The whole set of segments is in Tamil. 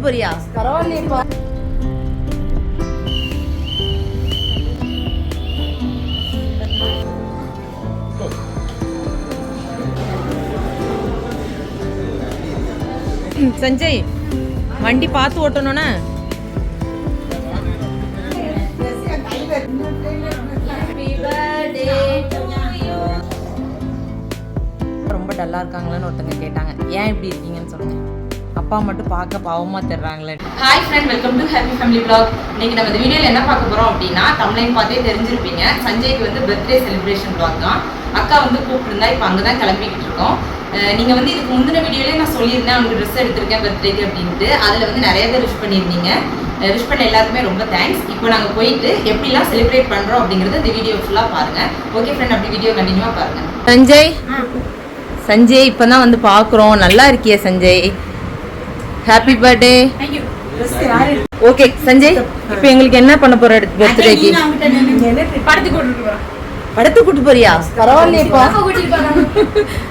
கூட்டு போறியா பரவாயில்லையப்பா சஞ்சய் வண்டி பார்த்து ஓட்டணும்னா? ரொம்ப டல்லா இருக்காங்களான்னு ஒருத்தங்க கேட்டாங்க. ஏன் இப்படி இருக்கீங்கன்னு சொல்லுங்க. அப்பா மட்டும் பார்க்க பாவமா தெரிறாங்களே. Hi friend welcome to happy family vlog. இன்னைக்கு நம்ம இந்த வீடியோவில் என்ன பார்க்க போகிறோம் அப்படின்னா தமிழையும் பார்த்தே தெரிஞ்சிருப்பீங்க. சஞ்சய்க்கு வந்து பர்த்டே செலிப்ரேஷன் vlog தான். அக்கா வந்து கூப்பிட்டுருந்தா இப்போ அங்கே தான் கிளம்பிக்கிட்டு இருக்கோம். அஹ் நீங்க வந்து இதுக்கு முந்தின வீடியோலேயே நான் சொல்லியிருந்தேன் அவனுக்கு ட்ரெஸ் எடுத்திருக்கேன் பர்த்டேக்கு அப்படின்ட்டு. அதில் வந்து நிறைய பேர் விஷ் பண்ணியிருந்தீங்க. விஷ் பண்ண எல்லாருக்குமே ரொம்ப தேங்க்ஸ் இப்போ நாங்கள் போயிட்டு எப்படிலாம் செலிப்ரேட் பண்ணுறோம் அப்படிங்கிறது இந்த வீடியோ ஃபுல்லாக பாருங்க. ஓகே ஃப்ரெண்ட் அப்படி வீடியோ கண்டினியூவாக பாருங்க. சஞ்சய் சஞ்சய் இப்பதான் வந்து பார்க்குறோம். நல்லா இருக்கியே Sanjay. Happy birthday okay Sanjay இப்போ எங்களுக்கு என்ன பண்ண போற பர்த்டேக்கு படத்துக்கு கூட்டு போறியா? பரவாயில்லையப்பா.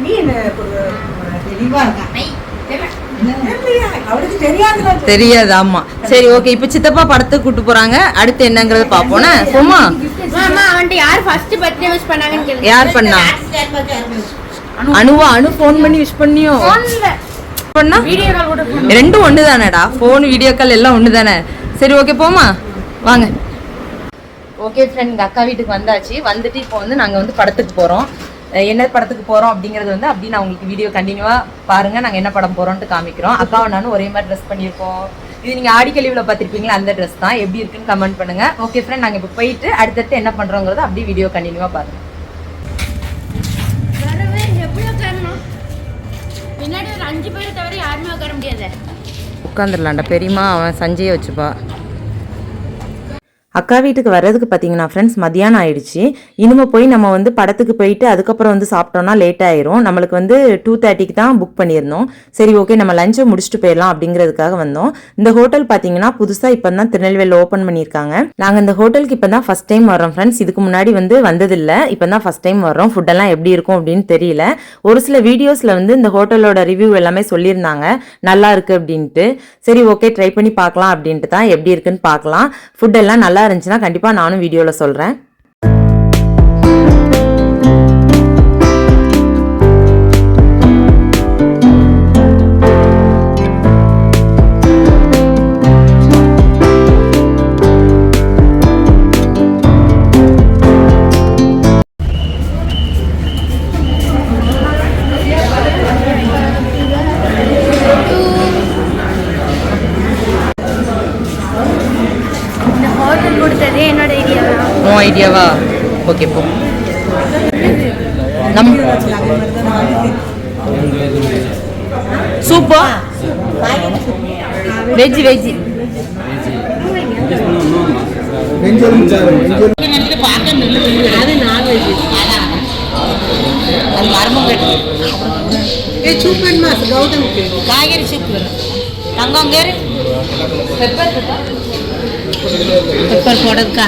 நீ என்ன ஒரு தெளிவா இருக்க? அவளுக்கு தெரியாதுல. தெரியாது ஆமா. சரி ஓகே இப்போ சித்தப்பா படத்துக்கு கூட்டு போறாங்க. அடுத்து என்னங்கறத பாப்போம்னா போமா மாமா அவன்கிட்ட யார் ஃபர்ஸ்ட் பர்த்டே விஷ் பண்ணாங்கன்னு கேளு. யார் பண்ணா? அனுவா அனு ஃபோன் பண்ணி விஷ் பண்ணியோ? பண்ணா வீடியோ கால் கூட ரெண்டும் ஒன்று தானேடா ஃபோன் வீடியோ கால் எல்லாம் ஒன்று தானே சரி ஓகே போமா வாங்க. ஓகே ஃப்ரெண்ட் எங்கள் அக்கா வீட்டுக்கு வந்தாச்சு. வந்துட்டு இப்போ வந்து நாங்கள் வந்து படத்துக்கு போகிறோம் என்ன படத்துக்கு போகிறோம் அப்படிங்கிறது வந்து அப்படி நான் உங்களுக்கு வீடியோ கண்டினியூவாக பாருங்கள் நாங்கள் என்ன படம் போகிறோம்ட்டு காமிக்கிறோம். அக்காவும் நானும் ஒரே மாதிரி ட்ரெஸ் பண்ணியிருக்கோம். இது நீங்கள் ஆடி கழிவில் பார்த்துருப்பீங்களா அந்த ட்ரெஸ் தான். எப்படி இருக்குன்னு கமெண்ட் பண்ணுங்கள் ஓகே ஃப்ரெண்ட் நாங்கள் இப்போ போயிட்டு அடுத்தடுத்து என்ன பண்ணுறோங்கிறத அப்படியே வீடியோ கண்டினியூவாக பாருங்கள் உட்காந்துடலாம்டா பெரியம்மா அவன் சஞ்சயை வச்சுப்பா. அக்கா வீட்டுக்கு வர்றதுக்கு பார்த்தீங்கன்னா ஃப்ரெண்ட்ஸ் மதியானம் ஆயிடுச்சு. இனிமே போய் நம்ம வந்து படத்துக்கு போயிட்டு அதுக்கப்புறம் வந்து சாப்பிட்டோம்னா லேட் ஆயிரும். நம்மளுக்கு வந்து டூ தேர்ட்டிக்கு தான் புக் பண்ணியிருந்தோம். சரி ஓகே நம்ம லஞ்சை முடிச்சுட்டு போயிடலாம் அப்படிங்கிறதுக்காக வந்தோம். இந்த ஹோட்டல் பார்த்தீங்கன்னா புதுசாக இப்போ தான் திருநெல்வேலியில் ஓப்பன் பண்ணியிருக்காங்க. நாங்கள் இந்த ஹோட்டலுக்கு இப்போ தான் ஃபஸ்ட் டைம் வரோம் ஃப்ரெண்ட்ஸ் இதுக்கு முன்னாடி வந்து வந்ததில்லை. இப்போ தான் ஃபஸ்ட் டைம் வரோம் ஃபுட்டெல்லாம் எப்படி இருக்கும் அப்படின்னு தெரியல. ஒரு சில வீடியோஸில் வந்து இந்த ஹோட்டலோட ரிவ்யூ எல்லாமே சொல்லியிருந்தாங்க. நல்லா இருக்குது அப்படின்ட்டு. சரி ஓகே ட்ரை பண்ணி பார்க்கலாம் அப்படின்ட்டு தான் எப்படி இருக்குன்னு பார்க்கலாம். ஃபுட்டெல்லாம் நல்லா இருந்துச்சுன்னா கண்டிப்பாக நானும் வீடியோவில் சொல்கிறேன் வெஜ் வெஜ் சூப்பர்மா கௌதமுக்கு காய்கறி சூப் தங்கம் கேரு. பெப்பர். பெப்பர் போடுறதுக்கா?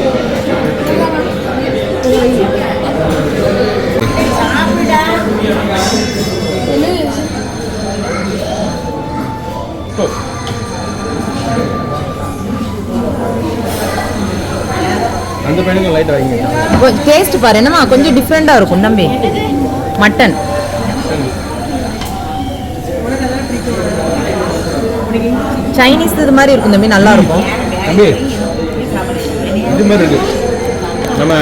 வாங்கி டேஸ்ட் பாரு. என்னமா கொஞ்சம் டிஃப்ரெண்டா இருக்கும் தம்பி. மட்டன் சைனீஸ் இது மாதிரி இருக்கும் தம்பி. நல்லா இருக்கும். தம்பி இது மாதிரி இருக்கு. நம்ம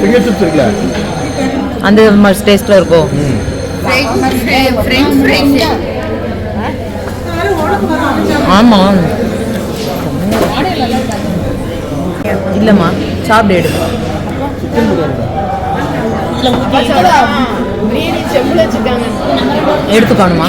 ஃபிங்கர் சிப்ஸ் இருக்குல்ல? அந்த டேஸ்ட்ல இருக்கும். ஆமா. இல்லம்மா சாப்பிடு. எடு பிரியாணி. எடுத்துக்கணுமா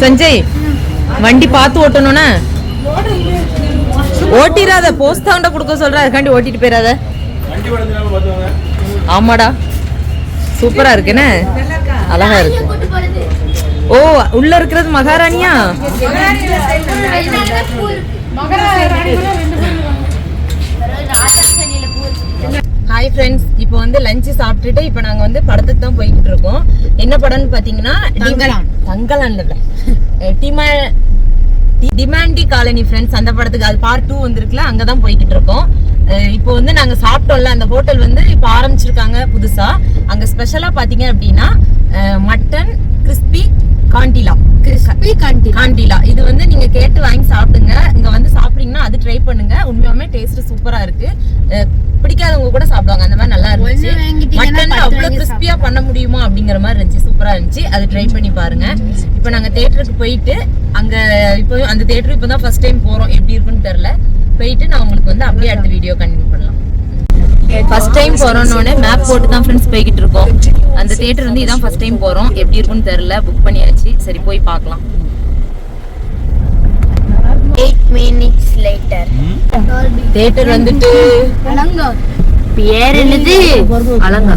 சஞ்சய் வண்டி பார்த்து ஓட்டணும்னா. ஓட்டிராத போஸ்ட் தாண்ட கொடுக்க சொல்ற. அதுக்காண்டி ஓட்டிட்டு போயிடாத ஆமாடா. சூப்பரா இருக்குன்னு அழகா இருக்கு. ஓ உள்ள இருக்கிறது மகாராணியா. ஹாய் ஃப்ரெண்ட்ஸ் இப்போ வந்து லஞ்ச் சாப்பிட்டுட்டு இப்போ நாங்க வந்து படத்துக்கு தான் போய்கிட்டு இருக்கோம். என்ன படம்னு பாத்தீங்கன்னா தங்கலான். தங்கலான் இல்ல. டிமா டி- டிமாண்டி காலனி ஃப்ரெண்ட்ஸ் அந்த படத்துக்கு அது பார்ட் டூ வந்திருக்குல அங்கே தான் போய்கிட்டு இருக்கோம் eh, இப்போ வந்து நாங்கள் சாப்பிட்டோம்ல அந்த ஹோட்டல் வந்து இப்போ ஆரம்பிச்சிருக்காங்க புதுசா. அங்கே ஸ்பெஷலாக பார்த்தீங்க அப்படின்னா மட்டன் கிறிஸ்பி காண்டிலா காண்டிலா. இது வந்து நீங்க கேட்டு வாங்கி சாப்பிடுங்க. இங்க வந்து சாப்பிட்டீங்கன்னா அது ட்ரை பண்ணுங்க. உண்மையாலுமே டேஸ்ட் சூப்பரா இருக்கு. பிடிக்காதவங்க கூட சாப்பிடுவாங்க. அந்த மாதிரி நல்லா இருந்துச்சு. மட்டன் அவ்வளவு கிறிஸ்பியா பண்ண முடியுமா அப்படிங்கிற மாதிரி இருந்துச்சு. சூப்பரா இருந்துச்சு. அது ட்ரை பண்ணி பாருங்க. இப்போ நாங்க தியேட்டருக்கு போயிட்டு அங்க இப்போ அந்த தியேட்டர் இப்போ தான் ஃபர்ஸ்ட் டைம் போறோம். எப்படி இருக்குன்னு தெரியல. போயிட்டு நான் உங்களுக்கு வந்து அப்படியே அடுத்த வீடியோ கண்டினியூ பண்ணலாம். ஃபர்ஸ்ட் டைம் போறோம்னு மேப் போட்டு தான் ஃப்ரெண்ட்ஸ் போய்கிட்டு இருக்கோம். அந்த தியேட்டர் வந்து இதான் ஃபர்ஸ்ட் டைம் போறோம். எப்படி இருக்குன்னு தெரியல. புக் பண்ணியாச்சு. சரி போய் பார்க்கலாம். தியேட்டர் வந்துட்டு பேர் என்னது? அலங்கா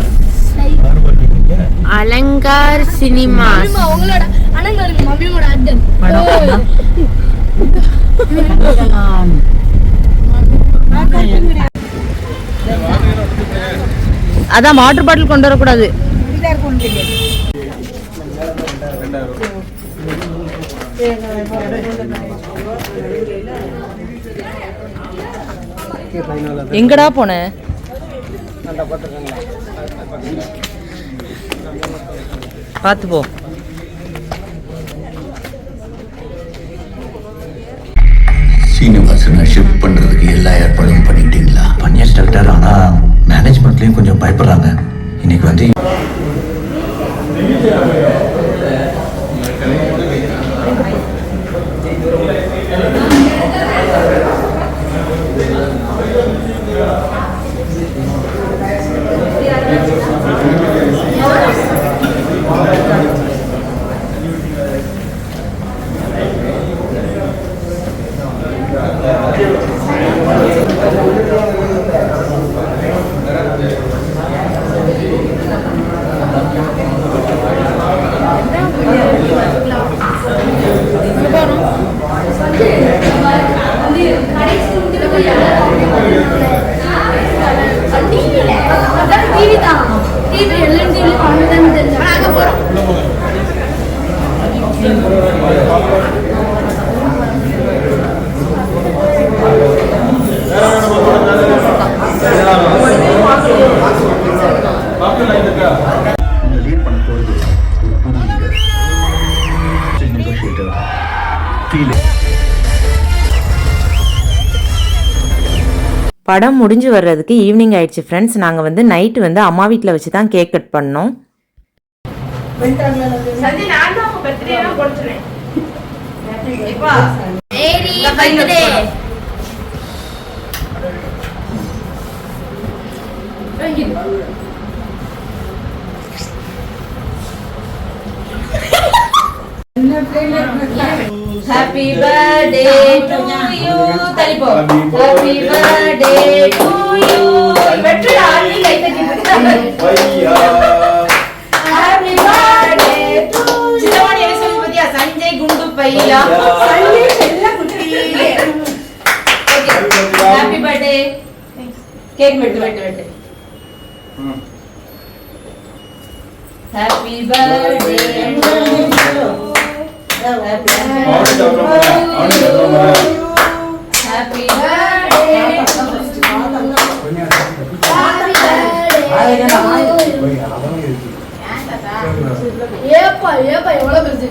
அலங்கார் சினிமாஸ். உங்களோட அதான் வாட்டர் பாட்டில் கொண்டு வரக்கூடாது. எங்கடா போன? பார்த்து போ. சீனிவாசனை ஷிஃப்ட் பண்றதுக்கு எல்லா ஏற்பாடும் பண்ணிட்டீங்களா? பண்ணியாச்சு டாக்டர் ஆனா மேனேஜ்மெண்ட்லேயும் கொஞ்சம் பயப்படுறாங்க. இன்னைக்கு வந்து Yeah. படம் முடிஞ்சு வர்றதுக்கு ஈவினிங் ஆயிடுச்சு ஃப்ரெண்ட்ஸ் நாங்கள் வந்து நைட்டு வந்து அம்மா வீட்டில் வச்சு தான் கேக் கட் பண்ணோம் ஏரி birthday happy birthday to you தலிப்போ happy birthday to you வெற்றிடா நீ கை தட்டிட்டு ஹாப்பி பர்த்டே டு சித்தவாணி என்ன சொல்லி பாத்தியா சஞ்சய் குண்டு பையா ஹாப்பி பர்த்டே கேக் வெட்டு வெட்டு வெட்டு ஹாப்பி பர்த்டே ஹாப்பி பர்த்டே ஏப்பா ஏப்பா எவ்வளவு பெருசு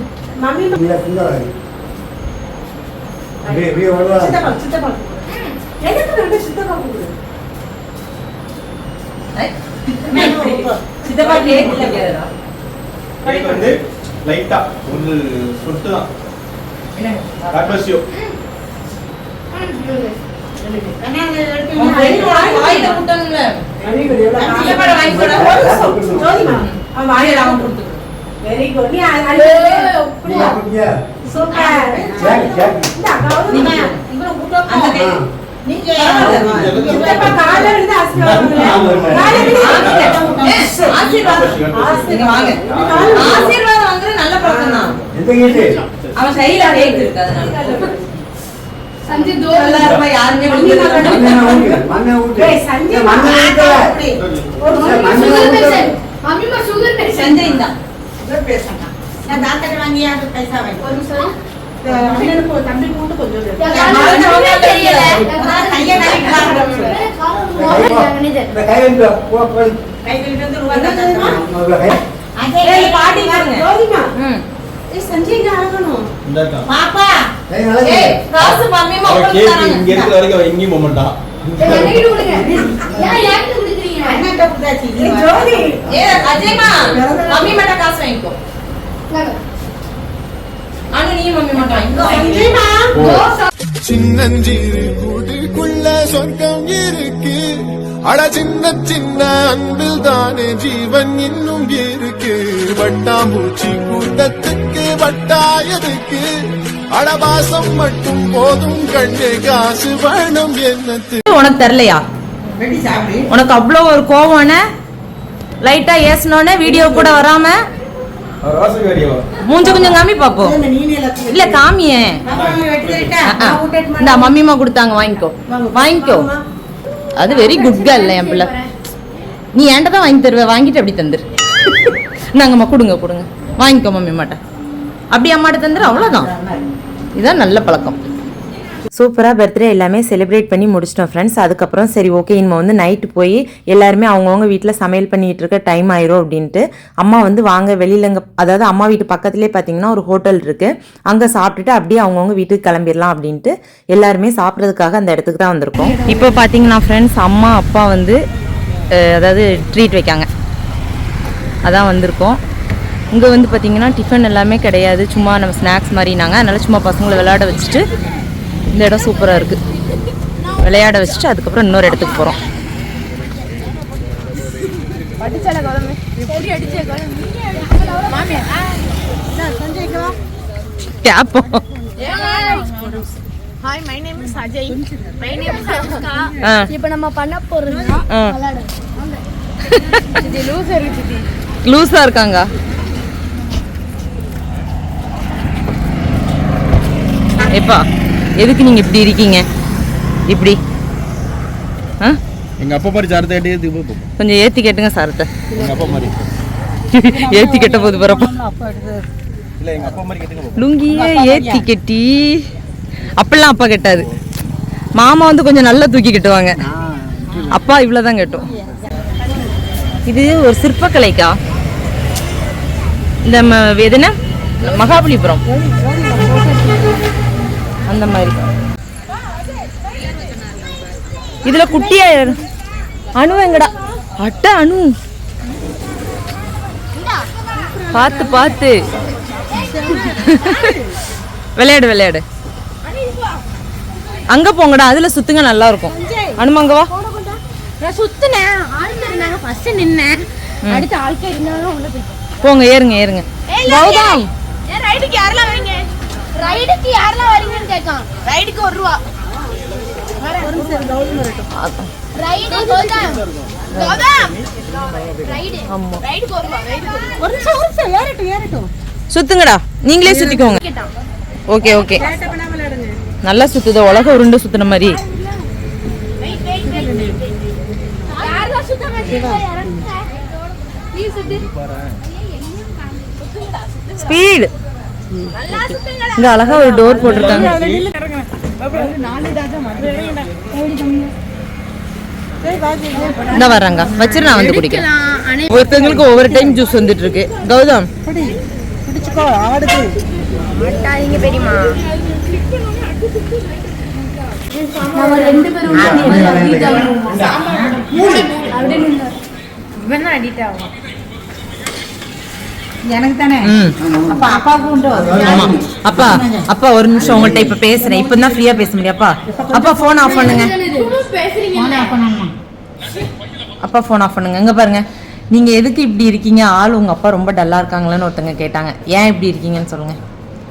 சித்தப்பா சித்தப்பா எதுக்கு ரெண்டு சித்தப்பா கொடுக்குது சித்தப்பா கேக் இல்லையா கேக் வந்து லைட்டா ஒரு சொட்டு தான். God bless you. Very good நீ சூப்பர் இவ்வளவு கூட்டம். நீங்க இருந்து ஆசீர்வாதம் ஆசீர்வாதம் வாங்குறது நல்ல பழக்கம் தான் அவன் கையில கேக் இருக்கு அதனால. சஞ்சய் தோ நல்லா இருப்பா யாருமே மண்ணை ஊட்டு மண்ணை ஊட்டு. சஞ்சய் மண்ணை ஊட்டு. சுகர் சுகர் நான் வாங்கியா பைசா வாங்கி ஒரு நிமிஷம். தம்பி கூட்டு கொஞ்சம் தெரியல. கையை கை கை. முதல்ல கை. ஏய், பாட்டி பாருங்க. சஞ்சய்க்கு அழகணும். பாப்பா. கை நல்லா ஏய் காசு மம்மிமா அவன் உங்களுக்கு கேக் தராங்க இங்க இருக்கிற வரைக்கும் அவன் எங்கேயும் போக மாட்டான். என்கிட்ட கொடுங்க. ஏன் என்கிட்ட கொடுக்குறீங்க? அண்ணாட்ட கொடுத்தாச்சு? ஏய், ஜோதி. ஏ அஜய்மா. மம்மி மட்டும் காசு வாங்கிக்கோ. அனு நீ மம்மி மட்டும் வாங்கிக்கோ சின்னஞ்சிறு கூட்டுக்குள்ள சொர்க்கம் இருக்கு. அட சின்ன சின்ன அன்பில் தானே ஜீவன் இன்னும் இருக்கு. வட்டாம்பூச்சி கூட்டத்துக்கு வட்டாயதுக்கு அடபாசம் மட்டும் போதும் கண்ணே காசு வேணும் என்னத்து? உனக்கு சாப்பிடு. உனக்கு அவ்வளோ ஒரு கோவம்னு லைட்டா ஏசினோடனே வீடியோ கூட வராம மூஞ்ச கொஞ்சம் காமி பாப்போம். இல்ல காமியே. இந்த மம்மிமா கொடுத்தாங்க வாங்கிக்கோ. வாங்கிக்கோ. அது வெரி குட் கேர்ள் என் பிள்ளை. நீ என்கிட்ட தான் வாங்கி தருவ? வாங்கிட்டு அப்படி தந்துரு. நாங்கம்மா கொடுங்க கொடுங்க. வாங்கிக்கோ மம்மி மாட்ட அப்படி அம்மாட்ட தந்துரு அவ்வளோதான் இதான் நல்ல பழக்கம். சூப்பராக பர்த்டே எல்லாமே செலிப்ரேட் பண்ணி முடிச்சிட்டோம் ஃப்ரெண்ட்ஸ் அதுக்கப்புறம் சரி ஓகே இனிமே வந்து நைட்டு போய் எல்லாருமே அவங்கவுங்க வீட்டில் சமையல் பண்ணிகிட்டு இருக்க டைம் ஆயிரும் அப்படின்ட்டு அம்மா வந்து வாங்க வெளியிலங்க அதாவது அம்மா வீட்டு பக்கத்துலேயே பார்த்தீங்கன்னா ஒரு ஹோட்டல் இருக்குது அங்கே சாப்பிட்டுட்டு அப்படியே அவங்கவுங்க வீட்டுக்கு கிளம்பிடலாம் அப்படின்ட்டு எல்லாருமே சாப்பிட்றதுக்காக அந்த இடத்துக்கு தான் வந்திருக்கோம். இப்போ பார்த்தீங்கன்னா ஃப்ரெண்ட்ஸ் அம்மா அப்பா வந்து அதாவது ட்ரீட் வைக்காங்க. அதான் வந்திருக்கோம். இங்கே வந்து பார்த்தீங்கன்னா டிஃபன் எல்லாமே கிடையாது. சும்மா நம்ம ஸ்நாக்ஸ் மாதிரினாங்க. அதனால் சும்மா பசங்களை விளையாட வச்சுட்டு இந்த இடம் சூப்பராக இருக்குது விளையாட வச்சுட்டு அதுக்கப்புறம் இன்னொரு இடத்துக்கு போகிறோம் கேப்போம். Hi my name is Ajay my name is Anushka ஆ. இப்போ நம்ம பண்ண போறது ஆ. விளையாடு. இது லூசர் இருக்குது லூஸாக இருக்காங்க. எப்பா எதுக்கு நீங்கள் இப்படி இருக்கீங்க? இப்படி. ஆ? எங்க அப்பா மாதிரி சாரத்தை கேட்டு கொஞ்சம் ஏற்றி கேட்டுங்க சாரத்தை. அப்பா மாதிரி. ஏற்றி கெட்ட போது போகிறப்ப இல்ல எங்க அப்பா மாதிரி கேட்டுங்க போகும் லுங்கியே ஏற்றி கட்டி. அப்பெல்லாம் அப்பா கெட்டாது. மாமா வந்து கொஞ்சம் நல்லா தூக்கி கட்டுவாங்க. அப்பா இவ்வளோதான் கட்டும். இது ஒரு சிற்பக்கலைக்கா? இந்த என்ன? மகாபலிபுரம். அந்த மாதிரி. இதுல குட்டியா அணு எங்கடா? அட்ட அணு பார்த்து பார்த்து விளையாடு விளையாடு. அங்க போங்கடா அதுல சுத்துங்க நல்லா இருக்கும் அனுமா அங்க வா. நான் சுத்தினேன். ஆள் இருந்தாங்க ஃபர்ஸ்ட் நின்னேன். அடுத்து ஆட்கள் இருந்தாலும் உள்ள போயிட்டேன் போங்க ஏறுங்க ஏறுங்க. கௌதம் ரைடுக்கு யாரெல்லாம் ரைடுக்கு யாரெல்லாம் வரீங்கன்னு கேட்கான் ரைடுக்கு ஒரு ரூபா. Ride Gautham Gautham ride. ரைடுக்கு ஒரு ரூபா. ரைடுக்கு ஒரு ரூபா. ஒரு நிமிஷம் ஒரு நிமிஷம். ஏறட்டும் ஏறட்டும். சுத்துங்கடா. நீங்களே சுத்திக்கோங்க. Okay okay. நல்லா சுத்துது. உலக உருண்டு சுத்துன மாதிரி. ஸ்பீடு இங்க அழகா ஒரு டோர் போட்டிருக்காங்க. இந்த வர்றாங்க. வச்சிரு நான் வந்து குடிக்கிறேன். ஒருத்தவங்களுக்கு ஒவ்வொரு டைம் ஜூஸ் வந்துட்டு இருக்கு கௌதம் ரெண்டு பேரும் எனக்கு தானே ம். அப்ப அப்பாவுக்கு உண்டு. ஆமா. அப்பா அப்பா ஒரு நிமிஷம் உங்கள்ட்ட இப்ப பேசுறேன். இப்ப தான் ஃப்ரீயா பேச முடியும். அப்பா அப்பா போன் ஆஃப் பண்ணுங்க. அப்பா ஃபோன் ஆஃப் பண்ணுங்க. இங்க பாருங்க. நீங்க எதுக்கு இப்படி இருக்கீங்க? ஆள் உங்க அப்பா ரொம்ப டல்லா இருக்காங்களேன்னு ஒருத்தங்க கேட்டாங்க. ஏன் இப்படி இருக்கீங்கன்னு சொல்லுங்க.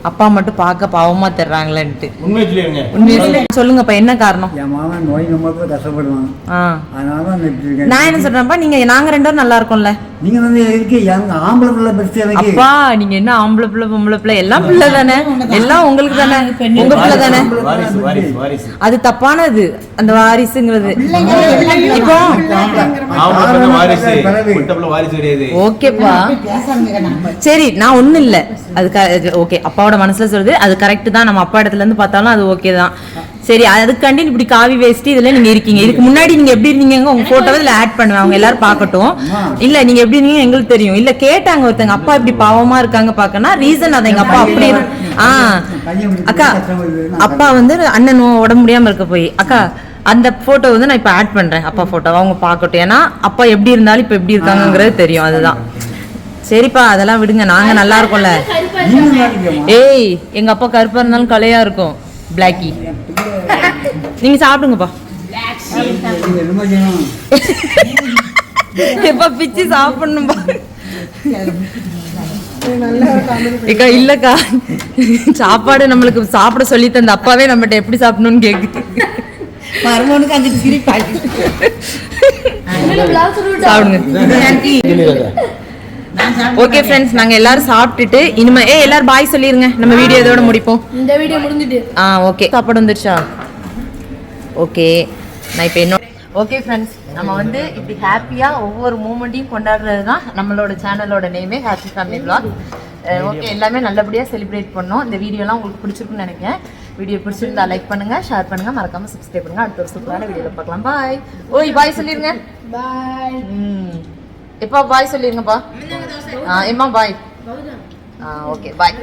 அப்பா மட்டும் பார்க்க பாவமா தர்றாங்களேன்ட்டு. உண்மையை சொல்லிடுங்க உண்மையிலே சொல்லுங்கப்பா என்ன காரணம்? என் மாமன் நோய் நம்ம கஷ்டப்படுவான். ஆ. அதனால தான் நான் என்ன சொல்றேன்ப்பா நீங்க நாங்க ரெண்டு பேரும் நல்லா இருக்கோம்ல. நீங்க வந்து எதுக்கு எங்க ஆம்பளை பிள்ளை பெருசு எனக்கு? அப்பா நீங்க என்ன ஆம்பளை பிள்ளை பொம்பளை பிள்ளை? எல்லாம் பிள்ளை தானே? எல்லாம் உங்களுக்கு தானே? உங்க பிள்ளை தானே? வாரிசு வாரிசு வாரிசு அது தப்பானது அந்த வாரிசுங்கிறது. இப்போ ஓகேப்பா. சரி நான் ஒண்ணும் இல்ல. அது ஓகே அப்பாவோட மனசுல சொல்றது அது கரெக்ட் தான். நம்ம அப்பா இடத்துல இருந்து பார்த்தாலும் அது ஓகே தான். சரி அதுக்காண்டி இப்படி காவி வேஸ்ட் இதுல நீங்க இருக்கீங்க. இதுக்கு முன்னாடி நீங்க எப்படி இருந்தீங்க உங்க போட்டோவை இதுல ஆட் பண்ணுவேன். அவங்க எல்லாரும் பார்க்கட்டும். இல்ல நீங்க எப்படி இருந்தீங்க எங்களுக்கு தெரியும். இல்ல கேட்டாங்க ஒருத்தங்க அப்பா இப்படி பாவமா இருக்காங்க பாக்கனா ரீசன் அதை எங்க அப்பா அப்படி ஆஹ் ஆ. அக்கா அப்பா வந்து அண்ணனும் உடம்பு முடியாம இருக்க போய். அக்கா அந்த போட்டோ வந்து நான் இப்ப ஆட் பண்றேன். அப்பா போட்டோ அவங்க பாக்கட்டும் ஏன்னா அப்பா எப்படி இருந்தாலும் இப்ப எப்படி இருக்காங்கிறது தெரியும். அதுதான். சரிப்பா அதெல்லாம் விடுங்க. நாங்க நல்லா இருக்கோம்ல. ஏய் எங்க அப்பா கருப்பா இருந்தாலும் கலையா இருக்கும். பிளாக்கி நீங்க சாப்பிடுங்கப்பா. எப்பா பிச்சு சாப்பிடணும்பா ஏக்கா இல்லக்கா. சாப்பாடு நம்மளுக்கு சாப்பிட சொல்லி தந்த அப்பாவே நம்மகிட்ட எப்படி சாப்பிடணும்னு கேக்குது மருமனுக்கு அஞ்சு சிரிப்பாடி சாப்பிடுங்க. ஓகே ஃப்ரெண்ட்ஸ் நாங்க எல்லாரும் சாப்பிட்டுட்டு இனிமே ஏ எல்லாரும் பாய் சொல்லிருங்க. நம்ம வீடியோ இதோட முடிப்போம். இந்த வீடியோ முடிஞ்சிட்டு. ஆ ஓகே சாப்பாடு வந்துருச்சா? ஓகே நான் இப்போ என்ன ஓகே ஃப்ரெண்ட்ஸ் நம்ம வந்து இப்படி ஹாப்பியாக ஒவ்வொரு மூமெண்ட்டையும் கொண்டாடுறது தான் நம்மளோட சேனலோட நேமே ஹாப்பி ஃபேமிலி vlog. ஓகே எல்லாமே நல்லபடியாக செலிப்ரேட் பண்ணோம். இந்த வீடியோலாம் உங்களுக்கு பிடிச்சிருக்குன்னு நினைக்கிறேன். வீடியோ பிடிச்சிருந்தா லைக் பண்ணுங்க ஷேர் பண்ணுங்க. மறக்காம சப்ஸ்கிரைப் பண்ணுங்க. அடுத்த ஒரு சூப்பரான வீடியோவில் பார்க்கலாம். பாய் ஓய் பாய் சொல்லிருங்க. பாய் ம். எப்பா பாய் சொல்லிருங்கப்பா. ஆ எம்மா பாய் ஆ ஓகே பாய்